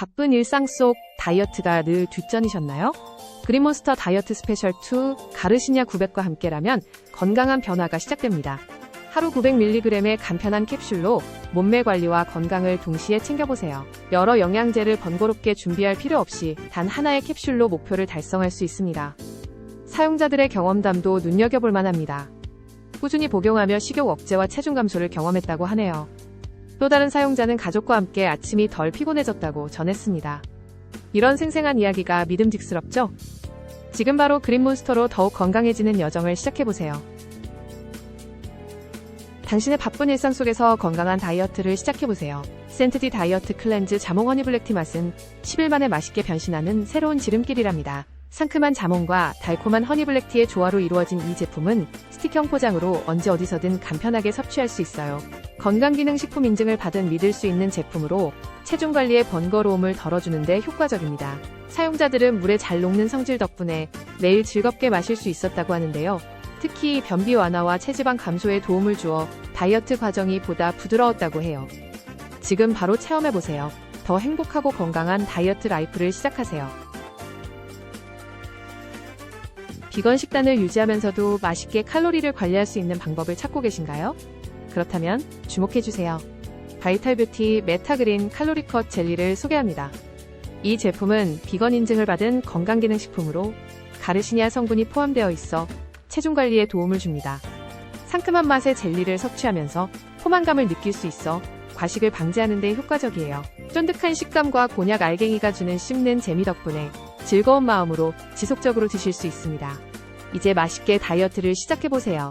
바쁜 일상 속 다이어트가 늘 뒷전이셨나요? 그린몬스터 다이어트 스페셜 2 가르시냐 900과 함께라면 건강한 변화가 시작됩니다. 하루 900mg의 간편한 캡슐로 몸매 관리와 건강을 동시에 챙겨보세요. 여러 영양제를 번거롭게 준비할 필요 없이 단 하나의 캡슐로 목표를 달성할 수 있습니다. 사용자들의 경험담도 눈여겨볼 만합니다. 꾸준히 복용하며 식욕 억제와 체중 감소를 경험했다고 하네요. 또 다른 사용자는 가족과 함께 아침이 덜 피곤해졌다고 전했습니다. 이런 생생한 이야기가 믿음직스럽죠? 지금 바로 그린몬스터로 더욱 건강해지는 여정을 시작해보세요. 당신의 바쁜 일상 속에서 건강한 다이어트를 시작해보세요. 센트디 다이어트 클렌즈 자몽 허니 블랙티 맛은 10일 만에 맛있게 변신하는 새로운 지름길이랍니다. 상큼한 자몽과 달콤한 허니 블랙티의 조화로 이루어진 이 제품은 스틱형 포장으로 언제 어디서든 간편하게 섭취할 수 있어요. 건강기능식품 인증을 받은 믿을 수 있는 제품으로 체중 관리의 번거로움을 덜어주는데 효과적입니다. 사용자들은 물에 잘 녹는 성질 덕분에 매일 즐겁게 마실 수 있었다고 하는데요. 특히 변비 완화와 체지방 감소에 도움을 주어 다이어트 과정이 보다 부드러웠다고 해요. 지금 바로 체험해보세요. 더 행복하고 건강한 다이어트 라이프를 시작하세요. 비건 식단을 유지하면서도 맛있게 칼로리를 관리할 수 있는 방법을 찾고 계신가요? 그렇다면 주목해주세요. 바이탈 뷰티 메타그린 칼로리 컷 젤리를 소개합니다. 이 제품은 비건 인증을 받은 건강기능식품으로 가르시니아 성분이 포함되어 있어 체중 관리에 도움을 줍니다. 상큼한 맛의 젤리를 섭취하면서 포만감을 느낄 수 있어 과식을 방지하는 데 효과적이에요. 쫀득한 식감과 곤약 알갱이가 주는 씹는 재미 덕분에 즐거운 마음으로 지속적으로 드실 수 있습니다. 이제 맛있게 다이어트를 시작해보세요.